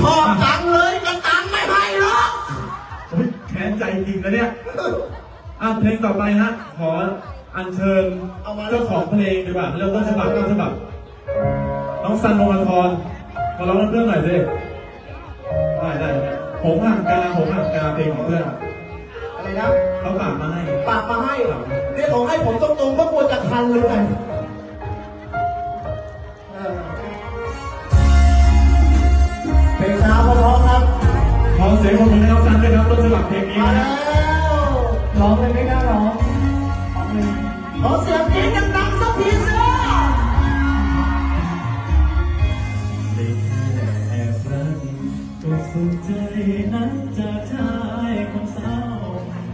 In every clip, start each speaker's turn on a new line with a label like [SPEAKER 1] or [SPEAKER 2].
[SPEAKER 1] ชอบจังเลยก็ตังค์ไม่ให้หรอก
[SPEAKER 2] โอ้ยแค้นใจจริงนะเนี่ยอะเพลงต่อไปฮะ ขออัญเชิญเจ้าของเพลงดีกว่าเริ่มต้นฉบับต้นฉบับน้องซันโนมาทรมาร้องเพื่อนหน่อยสิได้ได้ได้ผมห่างกาผมห่างกาเพลงของเพื่อน
[SPEAKER 1] อะไรนะ
[SPEAKER 2] เขาฝากมาให้
[SPEAKER 1] ปากมาให้เนี่ยเขาให้ผมตรงๆเพราะกลัวจะคันเลย
[SPEAKER 2] ยงปรบมือให้น้องซันด้วยครับต้นฉบับเพลงนี้
[SPEAKER 1] มา
[SPEAKER 2] นะ
[SPEAKER 1] แล้ว
[SPEAKER 3] ร้องเลยไม่กล้าร้องร้องเลย
[SPEAKER 1] ขอเสียงกรี๊ดดังๆสักทีสิ
[SPEAKER 2] ได้แค่แอบรักก็สุขใจนั้นจากชายคนเศร้า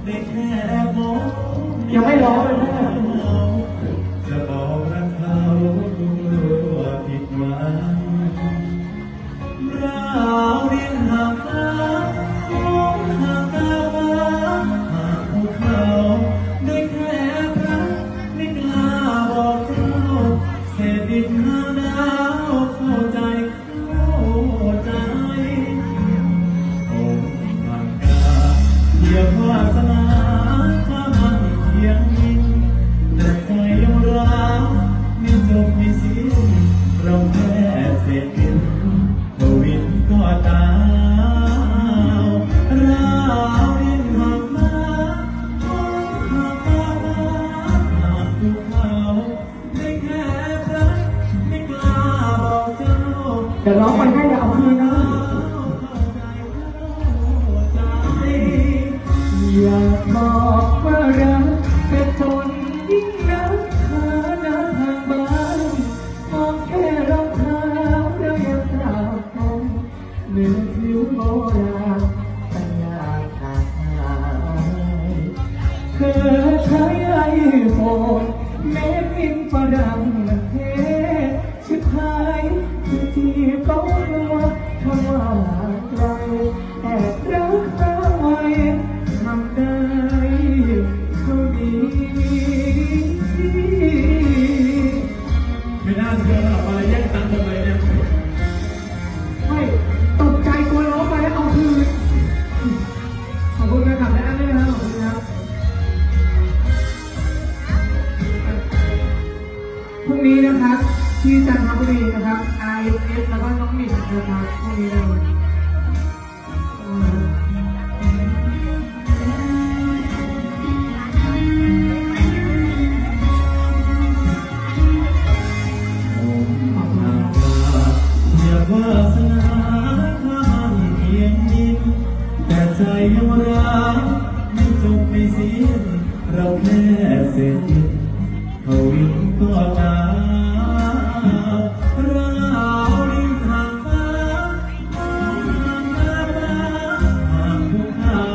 [SPEAKER 2] ได้แค่มอง
[SPEAKER 3] ยังไม่ร้องเลยนะ
[SPEAKER 2] จะ ยวร้อ
[SPEAKER 3] งไปให้อย่าเอาคืนนะอยากบอกว่ารักแต่ทนยิ่งรักเธอหน้าทางบ้านมองแค่รองเท้าเรายังกราบกันเหมือผิวโบราณปัญญาขาดหายเธอใช้ไอโฟนเมคอินฝรั่ง ไม่
[SPEAKER 2] น่าเชื่อหรอกอะไรแย่งตังค์ทำไมเนี่ย
[SPEAKER 3] ไม่ตกใจกลัวร้องไปแล้วเอาคืนขอบคุณนะครับและอันนี้นะครับขอบคุณครับพรุ่งนี้นะครับ ที่จันทบุรีนะครับ I F แล้วก็น้องหมิ่นนะครับพรุ่งนี้เลยอื
[SPEAKER 2] เราแค่เศษดินเขาวิ่งก็ตาเราริมทางฟ้ามองหา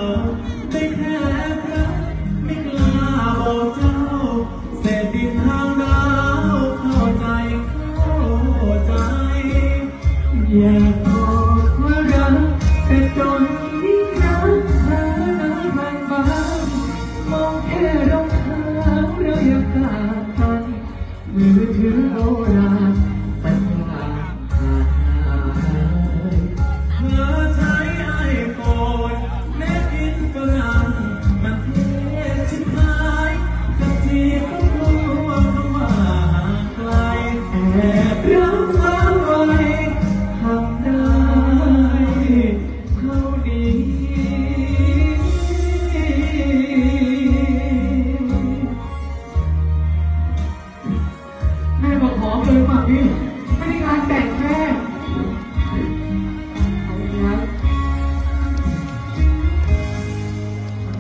[SPEAKER 2] อเล
[SPEAKER 3] ยฝั่งนี้ไม่ได้งานแต่งแม่ขอบคุณครับ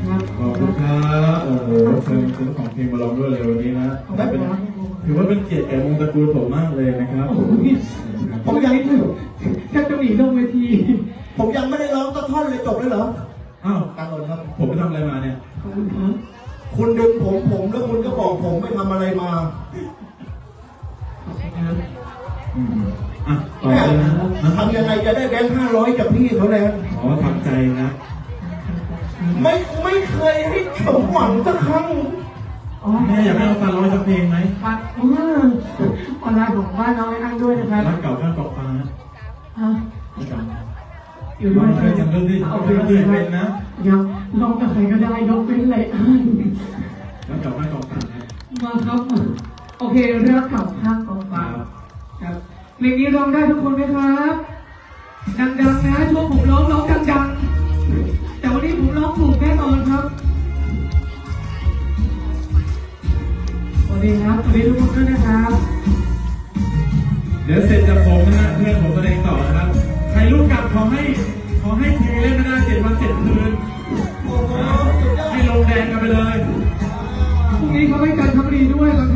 [SPEAKER 3] ครับ
[SPEAKER 2] ขอบคุณครับโอ้โหเชิญเจ้าของเพลงมาร้องด้วยเลยวันนี้นะเป็นถือว่าเป็นเกียรติแก่วงตระกูลผมมากเลยนะครับ
[SPEAKER 3] โอ้โหพี่ผมยังไม่ถึงแค่จะหนีลงเวที
[SPEAKER 1] ผมยังไม่ได้ร้องสักท่อนเลยจบเลยเหรอ
[SPEAKER 2] อ้าว
[SPEAKER 1] ตังค์เลยครับ
[SPEAKER 2] ผมไปทำอะไรมาเนี่ย
[SPEAKER 3] ขอบคุณครับ
[SPEAKER 1] คุณดึงผมผมแล้วคุณก็บอกผมไปทำอะไรมา
[SPEAKER 3] ขอบคุณครับ
[SPEAKER 2] อืมอะต่อ
[SPEAKER 1] แม่
[SPEAKER 2] เลยนะนะ
[SPEAKER 1] ทำยังไงจะได้แบงค์ห้าร้อยจากพี่เขาแล้ว
[SPEAKER 2] ขอทำใจนะ
[SPEAKER 1] ไม่ไม่เคยให้สมหวังสักครั้ง
[SPEAKER 3] อ๋อ
[SPEAKER 2] แม่อยากให้เราฟังร้องสักเพลงไหม
[SPEAKER 3] ปัดอืมออนไลน์ของบ้านน้องไอ้อันด้วยนะครับ
[SPEAKER 2] รักเก่าข้างเกาะฟ้า
[SPEAKER 3] ฮะ
[SPEAKER 2] รักเก่า
[SPEAKER 3] อยู่
[SPEAKER 2] ล
[SPEAKER 3] ด้
[SPEAKER 2] อ
[SPEAKER 3] วย
[SPEAKER 2] งช่วยกันดูดิ
[SPEAKER 3] โอเค
[SPEAKER 2] เพื่อนเป็นนะ
[SPEAKER 3] ยับลองกับใครก็ได้ยกเป็นไรอัน
[SPEAKER 2] แล้วเดี๋ยวให้กองฟังนะ
[SPEAKER 3] มาครับมาโอเคเริ่มกับข้างกองฟัง ครับเพลงนี้ร้องได้ทุกคนไหมครับ ดังๆนะช่วงผมร้องร้องดังๆ แต่วันนี้ผมร้องถูกแน่นอนครับสวัสดีครับสวัสดีทุกคนด้วยนะครับ
[SPEAKER 2] เดี๋ยวเสร็จจากผมนะฮะเพื่อนผมแสดงต่อนะครับ ใครลูกกลับขอให้ขอให้ทีเล่นไม่ได้เจ็ดวันเจ็ดคืน
[SPEAKER 1] โอ้โหสุดยอด
[SPEAKER 2] ให้ลงแดงกันไปเลย
[SPEAKER 3] พรุ่งนี้เขาให้การทำดีด้วยเหร